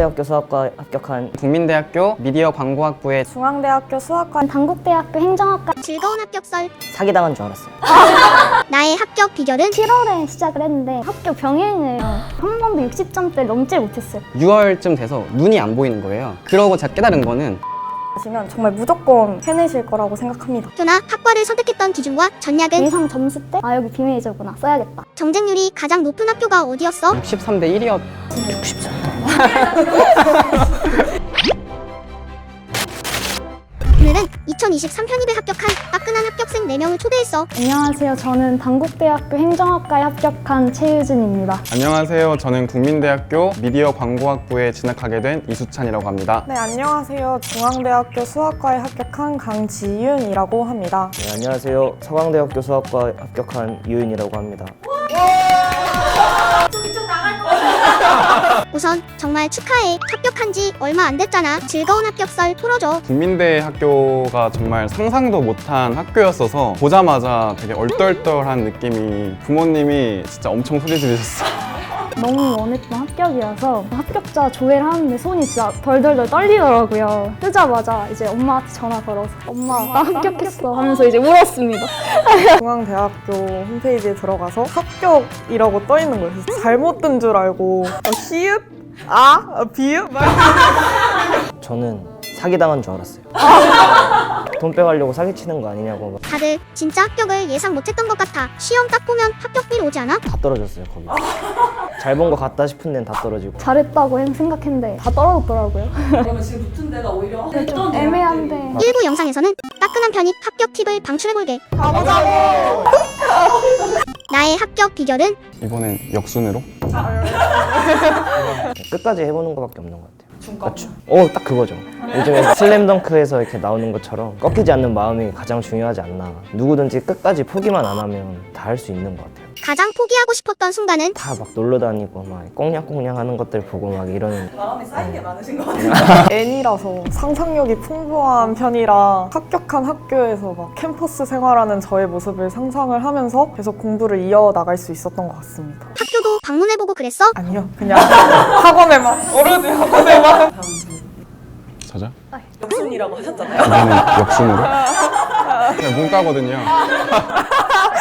중앙대학교 수학과 합격한 국민대학교 미디어 광고학부에 중앙대학교 수학과 단국대학교 행정학과 즐거운 합격설. 사기당한 줄 알았어요. 나의 합격 비결은 7월에 시작을 했는데 학교 병행을 한 번도 60점대 넘지 못했어요. 6월쯤 돼서 눈이 안 보이는 거예요. 그러고 제가 깨달은 거는 하시면 정말 무조건 해내실 거라고 생각합니다. 교나 학과를 선택했던 기준과 전략은 예상 점수 때 아 여기 비밀이죠구나 써야겠다. 경쟁률이 가장 높은 학교가 어디였어? 63대 1이었. 오늘은 2023 편입에 합격한 따끈한 합격생 4명을 초대했어. 안녕하세요. 저는 단국대학교 행정학과에 합격한 최유진입니다. 안녕하세요. 저는 국민대학교 미디어 광고학부에 진학하게 된 이수찬이라고 합니다. 네, 안녕하세요. 중앙대학교 수학과에 합격한 강지윤이라고 합니다. 네, 안녕하세요. 서강대학교 수학과 합격한 이유인이라고 합니다. 우선 정말 축하해. 합격한 지 얼마 안 됐잖아. 즐거운 합격설 풀어줘. 국민대 학교가 정말 상상도 못한 학교였어서 보자마자 되게 얼떨떨한 느낌이 부모님이 진짜 엄청 소리 지르셨어요. 너무 원했던 합격이어서 합격자 조회를 하는데 손이 진짜 덜덜덜 떨리더라고요. 뜨자마자 이제 엄마한테 전화 걸어서 엄마 나 합격했어 하면서 이제 울었습니다. 중앙대학교 홈페이지에 들어가서 합격이라고 떠 있는 거예요. 그래서 잘못 든 줄 알고 어, 히읗? 아? 어, 비읍? 막 저는 사기당한 줄 알았어요. 돈 빼가려고 사기치는 거 아니냐고 막 다들 진짜 합격을 예상 못했던 것 같아. 시험 딱 보면 합격비로 오지 않아? 다 떨어졌어요, 거기. 잘본거 같다 싶은 데는 다 떨어지고. 잘했다고 생각했는데 다 떨어졌더라고요. 그러면 지금 붙은 데가 오히려 좀 애매한데 일부 영상에서는 따끈한 편입 합격 팁을 방출해볼게. 나의 합격 비결은 이번엔 역순으로 끝까지 해보는 거밖에 없는 것 같아요. 중간 어, 딱 그거죠. 요즘에 슬램덩크에서 이렇게 나오는 것처럼 꺾이지 않는 마음이 가장 중요하지 않나. 누구든지 끝까지 포기만 안 하면 다 할 수 있는 것 같아요. 가장 포기하고 싶었던 순간은 다 막 놀러 다니고 막 꽁냥꽁냥 하는 것들 보고 막 이런 마음에 쌓인 게 많으신 것 같아요. N이라서 상상력이 풍부한 편이라 합격한 학교에서 막 캠퍼스 생활하는 저의 모습을 상상을 하면서 계속 공부를 이어나갈 수 있었던 것 같습니다. 학교도 방문해보고 그랬어? 아니요, 그냥 학원에만, 오로지 학원에만. 자자. 역순이라고 하셨잖아요. 이번엔 역순으로. 그냥 문과거든요.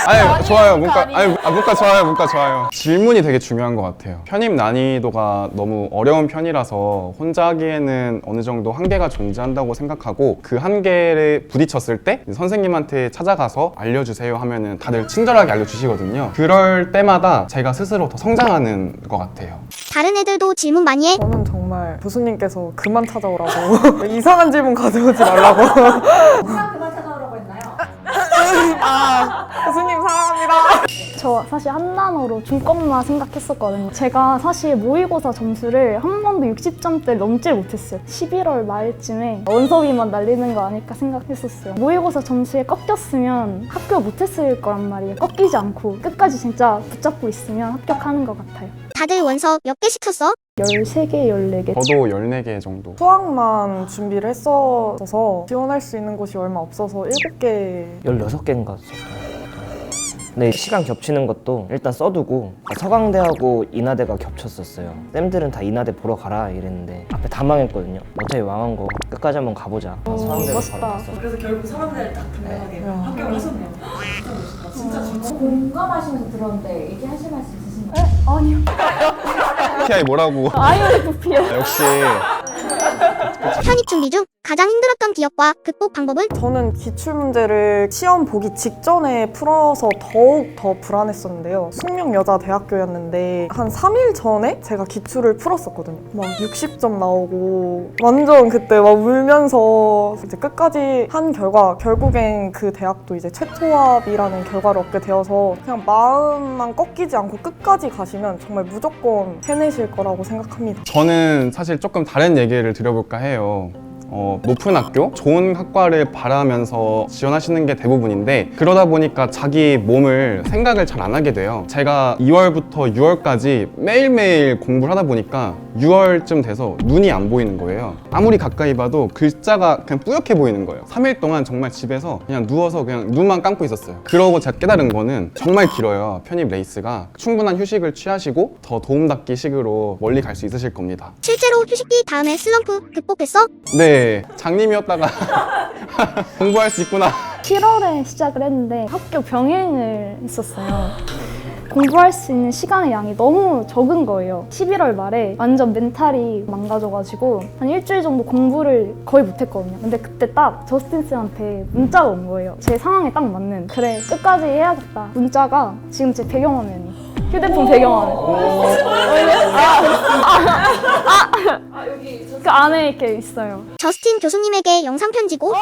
아니 좋아요. 문과 아니 아, 문과 좋아요 문과 좋아요. 질문이 되게 중요한 것 같아요. 편입 난이도가 너무 어려운 편이라서 혼자 하기에는 어느 정도 한계가 존재한다고 생각하고 그 한계를 부딪혔을 때 선생님한테 찾아가서 알려주세요 하면은 다들 친절하게 알려주시거든요. 그럴 때마다 제가 스스로 더 성장하는 것 같아요. 다른 애들도 질문 많이 해? 저는 정말 교수님께서 그만 찾아오라고 이상한 질문 가져오지 말라고. 그만 찾아오라고. 했나요? 아 교수님 사랑합니다 저 사실 한 단어로 중꺾나 생각했었거든요. 제가 사실 모의고사 점수를 한 번도 60점대 넘지 못했어요. 11월 말쯤에 원서비만 날리는 거 아닐까 생각했었어요. 모의고사 점수에 꺾였으면 합격 못했을 거란 말이에요. 꺾이지 않고 끝까지 진짜 붙잡고 있으면 합격하는 것 같아요. 다들 원서 몇 개씩 쳤어? 13개, 14개. 저도 14개 정도 수학만 준비를 했어서 지원할 수 있는 곳이 얼마 없어서 7개 16개인가 썼던 근데 시간 겹치는 것도 일단 써두고 서강대하고 인하대가 겹쳤었어요 쌤들은 다 인하대 보러 가라 이랬는데 앞에 다 망했거든요 어차피 망한 거 끝까지 한번 가보자 서강대로 멋있다. 바로 갔어 그래서 결국 사람들 딱 분명하게 네. 합격을 하셨네요. 진짜 멋있다. 진짜 진짜. 공감하시면서 들었는데 얘기하실 말씀 있으신가요? 아니요. TI 뭐라고 INFP요. 아, 역시 편입 준비 중 가장 힘들었던 기억과 극복 방법은? 저는 기출 문제를 시험 보기 직전에 풀어서 더욱 더 불안했었는데요. 숙명 여자 대학교였는데 한 3일 전에 제가 기출을 풀었었거든요. 막 60점 나오고 완전 그때 막 울면서 이제 끝까지 한 결과 결국엔 그 대학도 이제 최초합이라는 결과를 얻게 되어서 그냥 마음만 꺾이지 않고 끝까지 가시면 정말 무조건 해내실 거라고 생각합니다. 저는 사실 조금 다른 얘기를 드려볼까 해요. 어, 높은 학교, 좋은 학과를 바라면서 지원하시는 게 대부분인데 그러다 보니까 자기 몸을 생각을 잘 안 하게 돼요. 제가 2월부터 6월까지 매일매일 공부를 하다 보니까 6월쯤 돼서 눈이 안 보이는 거예요. 아무리 가까이 봐도 글자가 그냥 뿌옇게 보이는 거예요. 3일 동안 정말 집에서 그냥 누워서 그냥 눈만 감고 있었어요. 그러고 제가 깨달은 거는 정말 길어요. 편입 레이스가 충분한 휴식을 취하시고 더 도움닫기 식으로 멀리 갈 수 있으실 겁니다. 실제로 휴식기 다음에 슬럼프 극복했어? 네, 장님이었다가 공부할 수 있구나. 7월에 시작을 했는데 학교 병행을 했었어요. 공부할 수 있는 시간의 양이 너무 적은 거예요. 11월 말에 완전 멘탈이 망가져가지고 한 일주일 정도 공부를 거의 못했거든요. 근데 그때 딱 저스틴 쌤한테 문자가 온 거예요. 제 상황에 딱 맞는 그래 끝까지 해야겠다. 문자가 지금 제 배경화면이 휴대폰 배경화면. 그 안에 이렇게 있어요. 저스틴 교수님에게 영상 편지고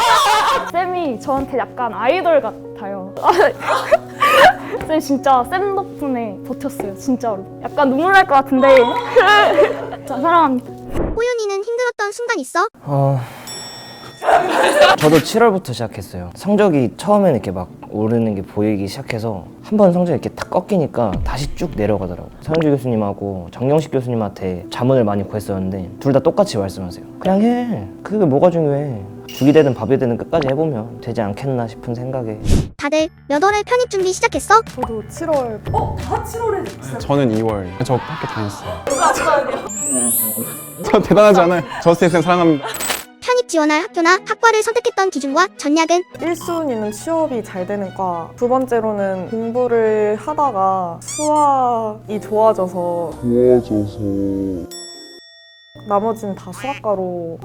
쌤이 저한테 약간 아이돌 같아요. 쌤 진짜 쌤 덕분에 버텼어요, 진짜로. 약간 눈물 날 것 같은데. 저 사랑합니다. 호윤이는 힘들었던 순간 있어? 어... 저도 7월부터 시작했어요. 성적이 처음에는 이렇게 막 오르는 게 보이기 시작해서 한 번 성적이 이렇게 탁 꺾이니까 다시 쭉 내려가더라고요. 서현주 교수님하고 정경식 교수님한테 자문을 많이 구했었는데 둘 다 똑같이 말씀하세요. 그냥 해. 그게 뭐가 중요해. 죽이 되든 밥이 되든 끝까지 해보면 되지 않겠나 싶은 생각에 다들 몇 월에 편입 준비 시작했어? 저도 7월 어? 다 7월에 진짜 저는 2월. 저 학교 다녔어요. 저 대단하지 않아요. 저스틴 쌤 사랑합니다. 지원할 학교나 학과를 선택했던 기준과 전략은? 1순위는 취업이 잘 되는 과, 두 번째로는 공부를 하다가 수학이 좋아져서 나머지는 다 수학과로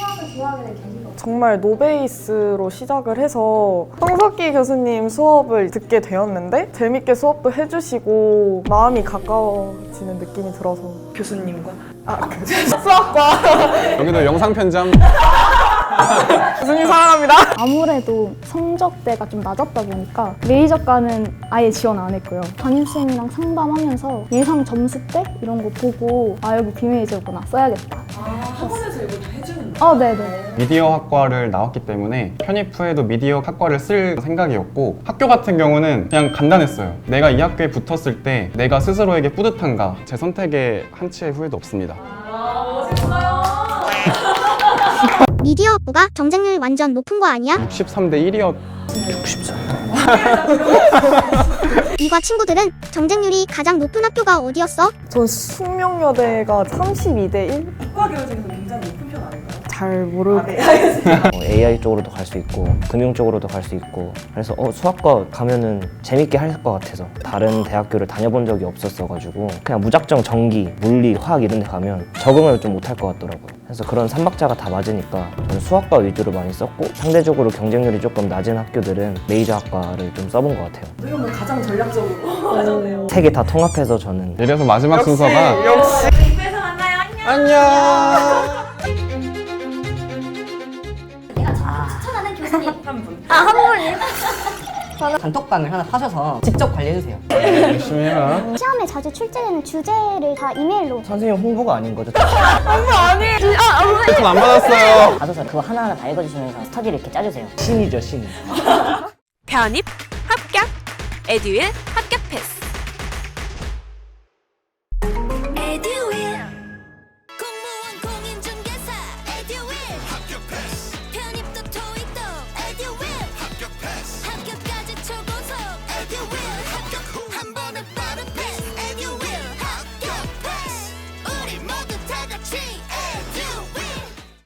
정말 노베이스로 시작을 해서 성석기 교수님 수업을 듣게 되었는데 재밌게 수업도 해주시고 마음이 가까워지는 느낌이 들어서. 교수님과? 아, 그 수학과. 여기도 영상 편지 한 교수님 사랑합니다. 아무래도 성적대가 좀 낮았다 보니까 메이저과는 아예 지원 안 했고요. 담임쌤이랑 상담하면서 예상 점수대 이런 거 보고 아 여기 비메이저구나 써야겠다. 아 학원에서 이거 다 해주는 어, 네네. 미디어 학과를 나왔기 때문에 편입 후에도 미디어 학과를 쓸 생각이었고 학교 같은 경우는 그냥 간단했어요. 내가 이 학교에 붙었을 때 내가 스스로에게 뿌듯한가 제 선택에 한치의 후회도 없습니다. 아 멋있어요 미디어 학부가 경쟁률 완전 높은 거 아니야? 63대 1이었 64. 이과 친구들은 경쟁률이 가장 높은 학교가 어디였어? 전 숙명여대가 32대 1? 학과 교육 중에서 굉장히 높은 편 아닌가요? 잘 모르고 어, AI 쪽으로도 갈 수 있고 금융 쪽으로도 갈 수 있고. 그래서 어, 수학과 가면은 재밌게 할 것 같아서 다른 대학교를 다녀본 적이 없었어가지고 그냥 무작정 전기, 물리, 화학 이런 데 가면 적응을 좀 못할 것 같더라고요. 그래서 그런 삼박자가 다 맞으니까 저는 수학과 위주로 많이 썼고 상대적으로 경쟁률이 조금 낮은 학교들은 메이저 학과를 좀 써본 것 같아요. 어떻게 보면 가장 전략적으로. 하잖아요. 세 개 다 통합해서 저는 이래서 마지막 순서가 역시! 입에서 만나요. 안녕 안녕 추천하는 교수님 한분 단톡방을 하나 파셔서 직접 관리해주세요. 열심히 해라 시험에 자주 출제되는 주제를 다 이메일로 선생님 홍보가 아닌 거죠? 패턴 안 받았어요 가서서 그거 하나하나 다 읽어주시면서 스터디를 이렇게 짜주세요. 신이죠 신 편입, 합격, 에듀윌 합격 패스.